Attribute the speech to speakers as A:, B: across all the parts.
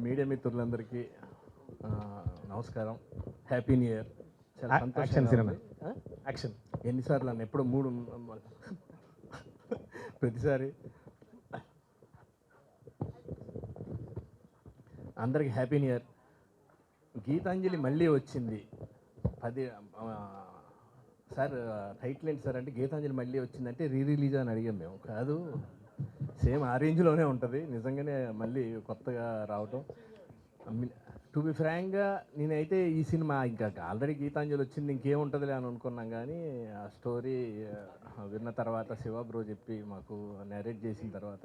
A: Media మిత్రులందరికీ నమస్కారం. Happy new year చాలా
B: యాక్షన్ సినిమా. యాక్షన్.
A: ఎన్నిసార్లు అన్న ఎప్పుడు మూడు ప్రతిసారి. అందరికి హ్యాపీ న్యూ ఇయర్ గీతాంజలి మళ్ళీ వచ్చింది. పది సార్ టైటిల్ ఏంటి సార్ అంటే గీతాంజలి మళ్ళీ వచ్చిందంటే రీ రిలీజ్ అని అడిగాం మేము. కాదు. సేమ్ ఆ రేంజ్లోనే ఉంటుంది. నిజంగానే మళ్ళీ కొత్తగా రావటం. టు బి ఫ్రాంక్గా నేనైతే ఈ సినిమా ఇంకా ఆల్రెడీ గీతాంజలి వచ్చింది ఇంకేముంటుందిలే అని అనుకున్నాం కానీ ఆ స్టోరీ విన్న తర్వాత శివ బ్రో చెప్పి మాకు నేరేట్ చేసిన తర్వాత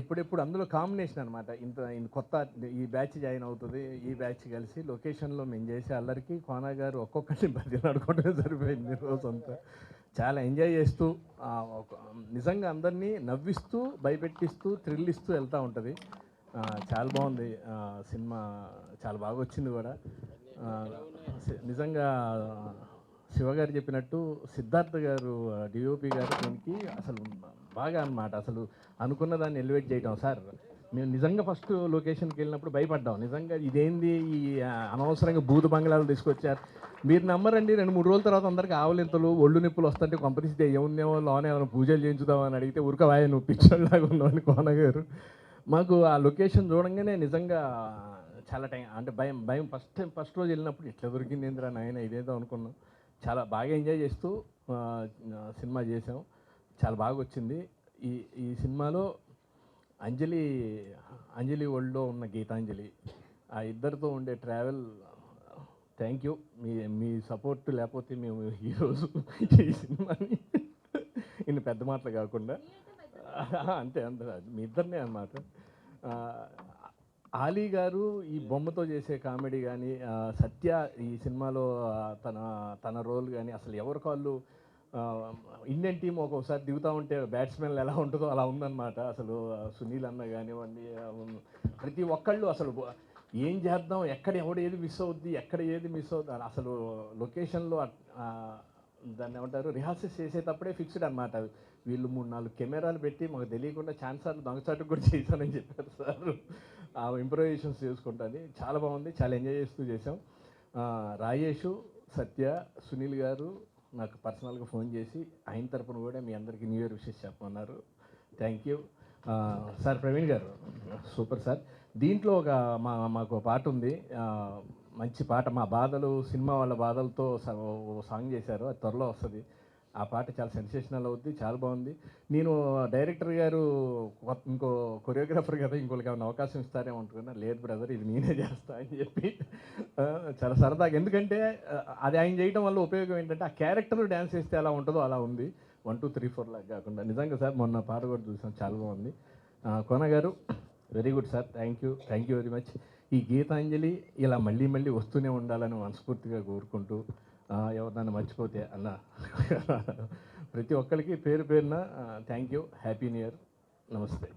A: ఎప్పుడెప్పుడు అందులో కాంబినేషన్ అనమాట ఇంత ఇంత కొత్త ఈ బ్యాచ్ జాయిన్ అవుతుంది ఈ బ్యాచ్ కలిసి లొకేషన్లో మేము చేసే అల్లరికి కోనా గారు ఒక్కొక్కరిని బదిలీ ఆడుకోవడం సరిపోయింది రోజంతా. చాలా ఎంజాయ్ చేస్తూ ఒక- నిజంగా అందరినీ నవ్విస్తూ భయపెట్టిస్తూ థ్రిల్ ఇస్తూ వెళ్తూ ఉంటుంది. చాలా బాగుంది. సినిమా చాలా బాగా వచ్చింది కూడా. నిజంగా శివగారు చెప్పినట్టు సిద్ధార్థ గారు డిఓపి గారు దీనికి అసలు బాగా అనమాట అసలు అనుకున్న దాన్ని ఎలివేట్ చేయడం సార్ మేము నిజంగా ఫస్ట్ లొకేషన్కి వెళ్ళినప్పుడు భయపడ్డాం. నిజంగా ఇదేంది ఈ అనవసరంగా బూతు బంగ్లాలు తీసుకొచ్చారు. మీరు నమ్మరండి రెండు మూడు రోజుల తర్వాత అందరికి ఆవలింతలు ఒళ్ళు నొప్పులు వస్తుంటే కొంపరిస్తే ఏముందేమో లోనే ఏమైనా పూజలు చేయించుదామని అడిగితే ఉరకవాయ నువ్వు పిచ్చోళ్ళలాగా ఉన్నామని కోనగారు మాకు ఆ లొకేషన్ చూడంగానే నిజంగా చాలా టైం అంటే భయం భయం. ఫస్ట్ టైం ఫస్ట్ రోజు వెళ్ళినప్పుడు ఇట్లా దొరికింది ఏందిరా నాయన ఇదేదో అనుకున్నాం. చాలా బాగా ఎంజాయ్ చేస్తూ సినిమా చేసాం చాలా బాగా వచ్చింది. ఈ ఈ సినిమాలో అంజలి అంజలి ఒళ్ళో ఉన్న గీతాంజలి. ఆ ఇద్దరితో ఉండే ట్రావెల్ థ్యాంక్ యూ. మీ మీ సపోర్ట్ లేకపోతే మేము ఈరోజు ఈ సినిమాని ఇన్ని పెద్ద మాటలు కాకుండా. అంతే అంతే మీ ఇద్దరినే అనమాట ఆలీ గారు ఈ బొమ్మతో చేసే కామెడీ కానీ సత్య ఈ సినిమాలో తన తన రోల్ కానీ అసలు ఎవరి కాళ్ళు ఇండియన్ టీం ఒక్కొక్కసారి దిగుతూ ఉంటే బ్యాట్స్మెన్ ఎలా ఉంటుందో అలా ఉందన్నమాట. అసలు సునీల్ అన్న కానివ్వండి ప్రతి ఒక్కళ్ళు అసలు ఏం చేద్దాం? ఎక్కడ ఎవడు ఏది మిస్ అవుద్ది? ఎక్కడ ఏది మిస్ అవుతుంది అసలు లొకేషన్లో దాన్ని ఏమంటారు? రిహార్సల్స్ చేసేటప్పుడే ఫిక్స్డ్ అనమాట వీళ్ళు మూడు నాలుగు కెమెరాలు పెట్టి మాకు తెలియకుండా ఛాన్సార్లు దొంగచాటు కూడా చేశానని చెప్పారు సార్. ఆ ఇంప్రూవైజేషన్స్ చేసుకుంటుంది చాలా బాగుంది. చాలా ఎంజాయ్ చేస్తూ చేసాం రాజేషు సత్య సునీల్ గారు నాకు పర్సనల్గా ఫోన్ చేసి ఆయన తరపున కూడా మీ అందరికీ న్యూ ఇయర్ విషెస్ చెప్పమన్నారు. Thank you sir Praveen garu. Super sir. దీంట్లో ఒక మా మాకు ఒక పాట ఉంది. మంచి పాట. మా బాధలు సినిమా వాళ్ళ బాధలతో స- ఓ సాంగ్ చేశారు. అది త్వరలో వస్తుంది. ఆ పాట చాలా సెన్సేషనల్ అవుద్ది చాలా బాగుంది. నేను డైరెక్టర్ గారు కొత్త- ఇంకో కొరియోగ్రాఫర్ కదా ఇంకోళ్ళకి ఏమైనా అవకాశం ఇస్తారేమో అనుకున్నా లేదు బ్రదర్ ఇది నేనే చేస్తా అని చెప్పి చాలా సరదాగా. ఎందుకంటే అది ఆయన చేయడం వల్ల ఉపయోగం ఏంటంటే ఆ క్యారెక్టర్ డ్యాన్స్ చేస్తే ఎలా ఉంటుందో అలా ఉంది. వన్ టూ త్రీ ఫోర్ లాగా కాకుండా. నిజంగా సార్ మొన్న పాట కూడా చూసాం. చాలా బాగుంది. కొనగారు garu very good sir thank you thank you very much ఈ గీతాంజలి ఇలా మళ్ళీ మళ్ళీ వస్తూనే ఉండాలని మనస్ఫూర్తిగా కోరుకుంటూ ఎవరినైనా మర్చిపోతే అన్న ప్రతి ఒక్కరికి పేరు పేరున thank you happy new year నమస్తే